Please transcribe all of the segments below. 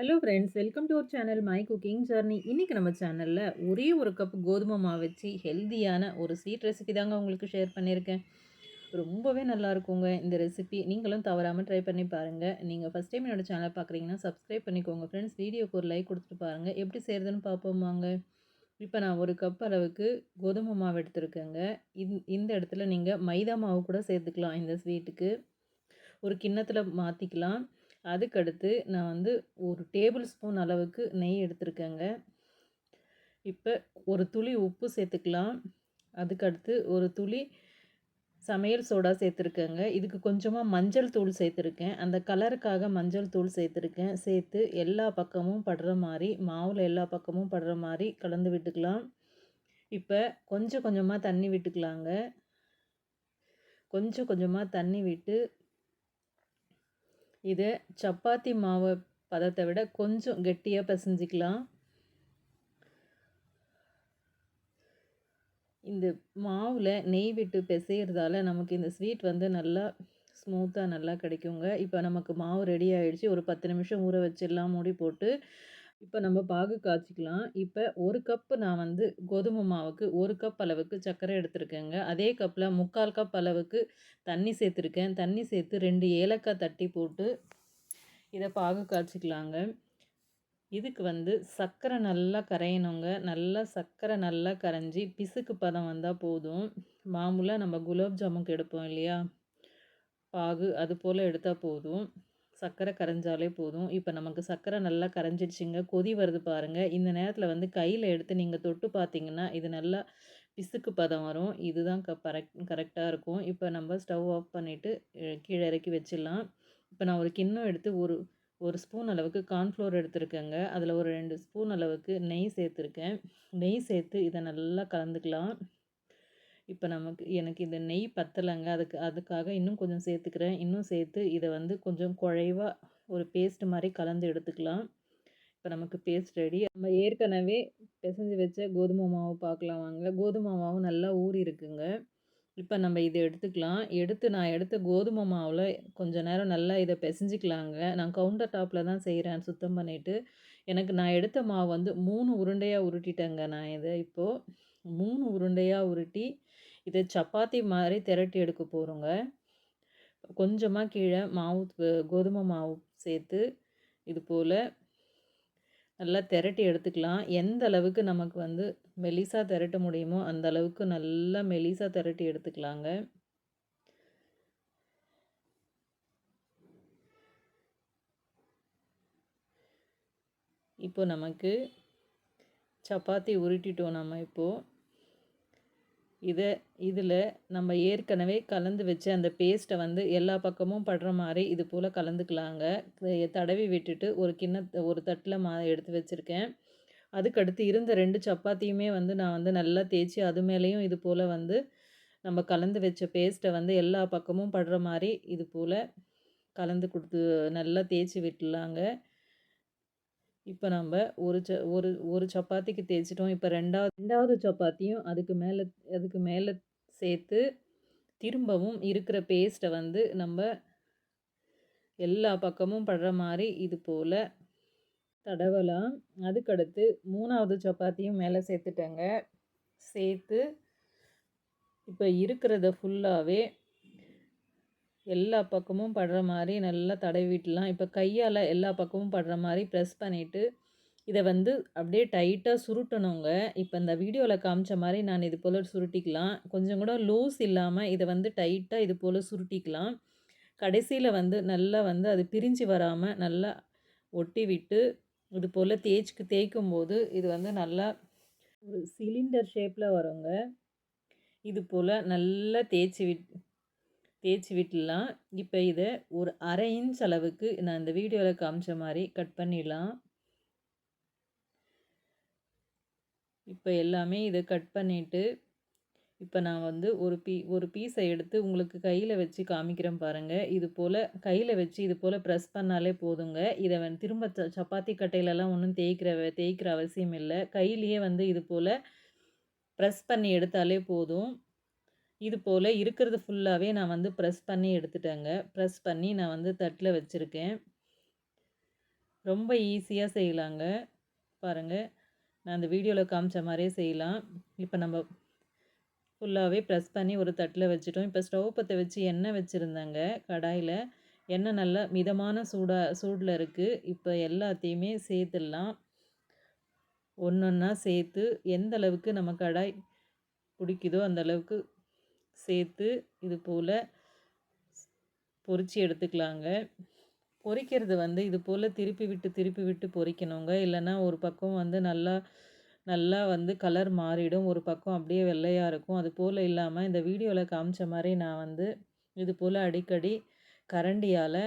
Hello friends welcome to our channel my cooking journey இன்றைக்கி நம்ம சேனலில் ஒரே ஒரு கப் கோதுமை மாவு வச்சு ஹெல்த்தியான ஒரு ஸ்வீட் ரெசிபி தாங்க உங்களுக்கு ஷேர் பண்ணியிருக்கேன் ரொம்பவே நல்லா இருக்குங்க. இந்த ரெசிபி நீங்களும் தவறாமல் ட்ரை பண்ணி பாருங்கள் நீங்கள் ஃபஸ்ட் டைம் என்னோடய சேனல் பார்க்குறீங்கன்னா சப்ஸ்கிரைப் பண்ணிக்கோங்க ஃப்ரெண்ட்ஸ் வீடியோக்கு ஒரு லைக் கொடுத்துட்டு பாருங்கள் எப்படி செய்கிறதுன்னு பார்ப்போமாங்க இப்போ நான் ஒரு கப் அளவுக்கு கோதுமை மாவு எடுத்துருக்கேங்க. இந்த இடத்துல நீங்கள் மைதா மாவு கூட சேர்த்துக்கலாம் இந்த ஸ்வீட்டுக்கு ஒரு கிண்ணத்தில் மாற்றிக்கலாம் அதுக்கடுத்து நான் வந்து ஒரு டேபிள் ஸ்பூன் அளவுக்கு நெய் எடுத்திருக்கேங்க. இப்போ ஒரு துளி உப்பு சேர்த்துக்கலாம். அதுக்கடுத்து ஒரு துளி சமையல் சோடா சேர்த்துருக்கேங்க. இதுக்கு கொஞ்சமாக மஞ்சள் தூள் சேர்த்துருக்கேன். அந்த கலருக்காக மஞ்சள் தூள் சேர்த்துருக்கேன். சேர்த்து எல்லா பக்கமும் படுற மாதிரி மாவில் எல்லா பக்கமும் படுற மாதிரி கலந்து விட்டுக்கலாம். இப்போ கொஞ்சம் கொஞ்சமாக தண்ணி விட்டுக்கலாங்க. கொஞ்சம் கொஞ்சமாக தண்ணி விட்டு இதை சப்பாத்தி மாவு பதத்தை விட கொஞ்சம் கெட்டியாக பிசைஞ்சிக்கலாம். இந்த மாவில் நெய் விட்டு பிசைகிறதால நமக்கு இந்த ஸ்வீட் வந்து நல்லா ஸ்மூத்தாக நல்லா கிடைக்குங்க. இப்போ நமக்கு மாவு ரெடி ஆகிடுச்சு ஒரு பத்து நிமிஷம் ஊற வச்சிடலாம். மூடி போட்டு இப்போ நம்ம பாகு காய்ச்சிக்கலாம். இப்போ ஒரு கப்பு நான் வந்து கோதுமை மாவுக்கு ஒரு கப் அளவுக்கு சர்க்கரை எடுத்துருக்கேங்க. அதே கப்பில் முக்கால் கப் அளவுக்கு தண்ணி சேர்த்துருக்கேன். தண்ணி சேர்த்து ரெண்டு ஏலக்காய் தட்டி போட்டு இதை பாகு காய்ச்சிக்கலாங்க. இதுக்கு வந்து சர்க்கரை நல்லா கரையணுங்க. நல்லா சர்க்கரை நல்லா கரைஞ்சி பிசுக்கு பதம் வந்தால் போதும். மாமூலாக நம்ம குலாப் ஜாமுக்கு எடுப்போம் இல்லையா? பாகு அது போல் எடுத்தால் போதும். சர்க்கரை கரைஞ்சாலே போதும். இப்போ நமக்கு சர்க்கரை நல்லா கரைஞ்சிடுச்சிங்க. கொதி வருது பாருங்கள் இந்த நேரத்தில் வந்து கையில் எடுத்து நீங்கள் தொட்டு பார்த்தீங்கன்னா இது நல்லா பிசுக்கு பதம் வரும். இதுதான் க கரெக்ட் கரெக்டாக இருக்கும். இப்போ நம்ம ஸ்டவ் ஆஃப் பண்ணிவிட்டு கீழே இறக்கி வச்சிடலாம். இப்போ நான் ஒரு கிண்ணம் எடுத்து ஒரு ஒரு ஸ்பூன் அளவுக்கு கார்ன்ஃப்ளோர் எடுத்துருக்கேங்க. அதில் ஒரு ரெண்டு ஸ்பூன் அளவுக்கு நெய் சேர்த்துருக்கேன். நெய் சேர்த்து இதை நல்லா கலந்துக்கலாம். இப்போ நமக்கு எனக்கு இந்த நெய் பத்தலைங்க. அதுக்கு அதுக்காக இன்னும் கொஞ்சம் சேர்த்துக்கிறேன். இன்னும் சேர்த்து இதை வந்து கொஞ்சம் குழைவாக ஒரு பேஸ்ட் மாதிரி கலந்து எடுத்துக்கலாம். இப்போ நமக்கு பேஸ்ட் ரெடி நம்ம ஏற்கனவே பிசைஞ்சு வச்ச கோதுமை மாவு பார்க்கலாம் வாங்க. கோதுமை மாவு நல்லா ஊறி இருக்குங்க. இப்போ நம்ம இதை எடுத்துக்கலாம். எடுத்து நான் எடுத்த கோதுமை மாவில் கொஞ்சம் நேரம் நல்லா இதை பிசைஞ்சிக்கலாங்க. நான் கவுண்டர் டாப்பில் தான் செய்கிறேன் சுத்தம் பண்ணிவிட்டு எனக்கு நான் எடுத்த மாவு வந்து மூணு உருண்டையாக உருட்டிட்டேங்க நான் இதை இப்போது மூணு உருண்டையாக உருட்டி இதை சப்பாத்தி மாதிரி திரட்டி எடுக்க போகிறோங்க கொஞ்சமாக கீழே மாவு கோதுமை மாவு சேர்த்து இது போல் நல்லா திரட்டி எடுத்துக்கலாம். எந்த அளவுக்கு நமக்கு வந்து மெலிசாக திரட்ட முடியுமோ அந்த அளவுக்கு நல்லா மெலிசாக திரட்டி எடுத்துக்கலாங்க. இப்போ நமக்கு சப்பாத்தி உருட்டிட்டோம் நம்ம இப்போது இதை இதில் நம்ம ஏற்கனவே கலந்து வச்ச அந்த பேஸ்ட்டை வந்து எல்லா பக்கமும் படுற மாதிரி இது போல் கலந்துக்கலாங்க. தடவி விட்டுட்டு ஒரு கிண்ண ஒரு தட்டில் மா எடுத்து வச்சுருக்கேன். அதுக்கடுத்து இருந்த ரெண்டு சப்பாத்தியுமே வந்து நான் வந்து நல்லா தேய்ச்சி அது மேலேயும் இது போல் வந்து நம்ம கலந்து வச்ச பேஸ்ட்டை வந்து எல்லா பக்கமும் படுற மாதிரி இது போல் கலந்து கொடுத்து நல்லா தேய்ச்சி விட்டுலாங்க. இப்போ நம்ம ஒரு ச ஒரு ஒரு சப்பாத்திக்கு தேய்ச்சிட்டோம். இப்போ ரெண்டாவது ரெண்டாவது சப்பாத்தியும் அதுக்கு மேலே அதுக்கு மேலே சேர்த்து திரும்பவும் இருக்கிற பேஸ்ட்டை வந்து நம்ம எல்லா பக்கமும் படுற மாதிரி இது போல் தடவலாம். அதுக்கடுத்து மூணாவது சப்பாத்தியும் மேலே சேர்த்துட்டேங்க. சேர்த்து இப்போ இருக்கிறத ஃபுல்லாகவே எல்லா பக்கமும் படுற மாதிரி நல்லா தடவிட்டுலாம் இப்போ கையால் எல்லா பக்கமும் படுற மாதிரி ப்ரெஸ் பண்ணிவிட்டு இதை வந்து அப்படியே டைட்டாக சுருட்டணுங்க. இப்போ இந்த வீடியோவில் காமிச்ச மாதிரி நான் இது போல் சுருட்டிக்கலாம். கொஞ்சம் கூட லூஸ் இல்லாமல் இதை வந்து டைட்டாக இது போல் சுருட்டிக்கலாம். கடைசியில் வந்து நல்லா வந்து அது பிரிஞ்சு வராமல் நல்லா ஒட்டி விட்டு இது போல் தேய்ச்சிக்கு தேய்க்கும் போது இது வந்து நல்லா ஒரு சிலிண்டர் ஷேப்பில் வருங்க. இது போல் நல்லா தேய்ச்சி விட் தேய்ச்சி விட்டுடலாம். இப்போ இதை ஒரு அரை இன்ச் அளவுக்கு நான் இந்த வீடியோவில் காமிச்ச மாதிரி கட் பண்ணிடலாம். இப்போ எல்லாமே இதை கட் பண்ணிவிட்டு இப்போ நான் வந்து ஒரு பீ ஒரு பீஸை எடுத்து உங்களுக்கு கையில் வச்சு காமிக்கிறேன் பாருங்கள் இது போல் கையில் வச்சு இது போல் ப்ரெஸ் பண்ணாலே போதுங்க. இதை வந்து திரும்ப ச சப்பாத்தி கட்டையிலலாம் ஒன்றும் தேய்க்கிற தேய்க்கிற அவசியம் இல்லை. கையிலேயே வந்து இது போல் ப்ரெஸ் பண்ணி எடுத்தாலே போதும். இது போல் இருக்கிறது ஃபுல்லாகவே நான் வந்து ப்ரெஸ் பண்ணி எடுத்துட்டேங்க ப்ரெஸ் பண்ணி நான் வந்து தட்டில் வச்சுருக்கேன் ரொம்ப ஈஸியாக செய்யலாங்க. பாருங்கள் நான் அந்த வீடியோவில் காமிச்ச மாதிரியே செய்யலாம். இப்போ நம்ம ஃபுல்லாகவே ப்ரெஸ் பண்ணி ஒரு தட்டில் வச்சுட்டோம். இப்போ ஸ்டவ் பற்ற வச்சு எண்ணெய் வச்சுருந்தாங்க கடாயில் எண்ணெய் நல்லா மிதமான சூடாக சூடில் இருக்குது இப்போ எல்லாத்தையுமே சேர்த்துடலாம். ஒண்ணொண்ணா சேர்த்து எந்த அளவுக்கு நம்ம கடாய் பிடிக்குதோ அந்த அளவுக்கு சேர்த்து இது போல் பொறிச்சு எடுத்துக்கலாங்க. பொறிக்கிறது வந்து இது போல் திருப்பி விட்டு திருப்பி விட்டு பொறிக்கணுங்க இல்லைன்னா ஒரு பக்கம் வந்து நல்லா நல்லா வந்து கலர் மாறிடும். ஒரு பக்கம் அப்படியே வெள்ளையாக இருக்கும். அது போல் இல்லாமல் இந்த வீடியோவில் காமிச்ச மாதிரி நான் வந்து இது போல் அடிக்கடி கரண்டியால்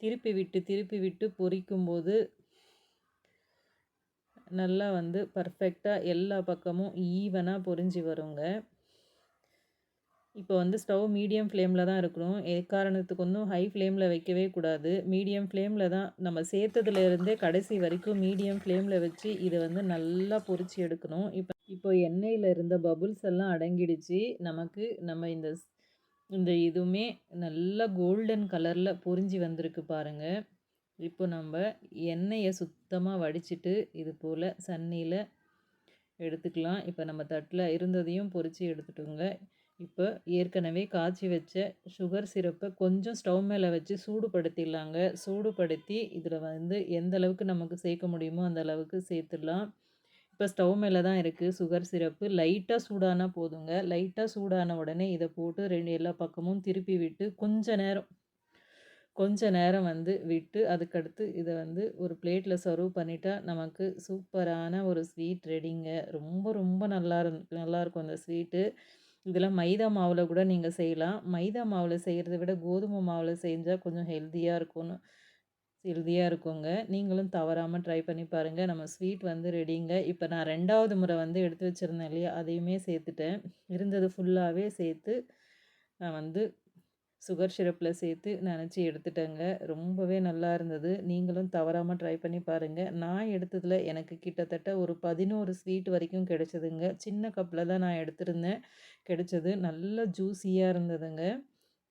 திருப்பி விட்டு திருப்பி விட்டு பொறிக்கும்போது நல்லா வந்து பர்ஃபெக்டாக எல்லா பக்கமும் ஈவனாக பொரிஞ்சு வருங்க. இப்போ வந்து ஸ்டவ் மீடியம் ஃப்ளேமில் தான் இருக்கணும். எக்காரணத்துக்கு ஒன்றும் ஹை ஃப்ளேமில் வைக்கவே கூடாது. மீடியம் ஃப்ளேமில் தான் நம்ம சேர்த்ததுலேருந்தே கடைசி வரைக்கும் மீடியம் ஃப்ளேமில் வச்சு இதை வந்து நல்லா பொறிச்சு எடுக்கணும். இப்போ இப்போ எண்ணெயில் இருந்த பபுள்ஸ் எல்லாம் அடங்கிடுச்சு. நமக்கு நம்ம இந்த இந்த இதுவுமே நல்லா கோல்டன் கலரில் பொரிஞ்சு வந்திருக்கு பாருங்க. இப்போ நம்ம எண்ணெயை சுத்தமாக வடிச்சிட்டு இது போல் சன்னியில் எடுத்துக்கலாம். இப்போ நம்ம தட்டில் இருந்ததையும் பொறிச்சு எடுத்துட்டோங்க. இப்போ ஏற்கனவே காய்ச்சி வச்ச சுகர் சிரப்பை கொஞ்சம் ஸ்டவ் மேலே வச்சு சூடுபடுத்திடலாங்க. சூடுபடுத்தி இதில் வந்து எந்த அளவுக்கு நமக்கு சேர்க்க முடியுமோ அந்த அளவுக்கு சேர்த்துடலாம். இப்போ ஸ்டவ் மேலே தான் இருக்குது சுகர் சிரப்பு. லைட்டாக சூடானா போதுங்க. லைட்டாக சூடான உடனே இதை போட்டு ரெண்டு எல்லா பக்கமும் திருப்பி விட்டு கொஞ்ச நேரம் கொஞ்ச நேரம் வந்து விட்டு அதுக்கடுத்து இதை வந்து ஒரு பிளேட்டில் சர்வ் பண்ணிட்டா நமக்கு சூப்பரான ஒரு ஸ்வீட் ரெடிங்க. ரொம்ப ரொம்ப நல்லா இருந் நல்லாயிருக்கும் அந்த ஸ்வீட்டு. இதெல்லாம் மைதா மாவில் கூட நீங்கள் செய்யலாம். மைதா மாவில் செய்கிறத விட கோதுமை மாவில் செஞ்சால் கொஞ்சம் ஹெல்த்தியாக இருக்கும்னு ஹெல்தியாக இருக்குங்க. நீங்களும் தவறாமல் ட்ரை பண்ணி பாருங்கள் நம்ம ஸ்வீட் வந்து ரெடிங்க. இப்போ நான் ரெண்டாவது முறை வந்து எடுத்து வச்சிருந்தேன் இல்லையா? அதையுமே சேர்த்துட்டேன். இருந்தது ஃபுல்லாகவே சேர்த்து நான் வந்து சுகர் சிரப்பில் சேர்த்து நினச்சி எடுத்துட்டேங்க. ரொம்பவே நல்லா இருந்தது. நீங்களும் தவறாமல் ட்ரை பண்ணி பாருங்கள் நான் எடுத்ததில் எனக்கு கிட்டத்தட்ட ஒரு 11 ஸ்வீட் வரைக்கும் கிடைச்சதுங்க. சின்ன கப்பில் தான் நான் எடுத்திருந்தேன். கிடைச்சது. நல்ல ஜூஸியாக இருந்ததுங்க.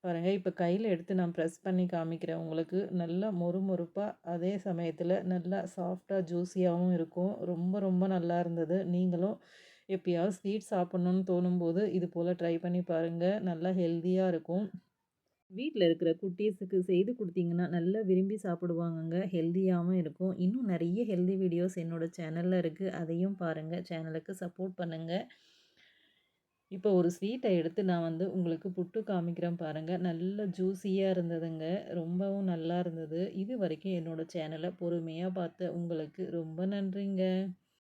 பாருங்க இப்போ கையில் எடுத்து நான் ப்ரெஸ் பண்ணி காமிக்கிறேன் உங்களுக்கு. நல்லா மொறுமொறுப்பாக அதே சமயத்தில் நல்லா சாஃப்டாக ஜூஸியாகவும் இருக்கும். ரொம்ப ரொம்ப நல்லா இருந்தது. நீங்களும் எப்பயாவது ஸ்வீட் சாப்பிட்ணுன்னு தோணும்போது, இது போல் ட்ரை பண்ணி பாருங்கள் நல்லா ஹெல்த்தியாக இருக்கும். வீட்டில் இருக்கிற குட்டீஸுக்கு செய்து கொடுத்தீங்கன்னா நல்லா விரும்பி சாப்பிடுவாங்கங்க. ஹெல்த்தியாகவும் இருக்கும். இன்னும் நிறைய ஹெல்தி வீடியோஸ் என்னோடய சேனலில் இருக்குது அதையும் பாருங்கள் சேனலுக்கு சப்போர்ட் பண்ணுங்கள் இப்போ ஒரு ஸ்வீட்டை எடுத்து நான் வந்து உங்களுக்கு புட்டு காமிக்கிறேன் பாருங்கள் நல்ல ஜூஸியாக இருந்ததுங்க. ரொம்பவும் நல்லா இருந்தது. இது வரைக்கும் என்னோடய சேனலை பொறுமையாக பார்த்த உங்களுக்கு ரொம்ப நன்றிங்க.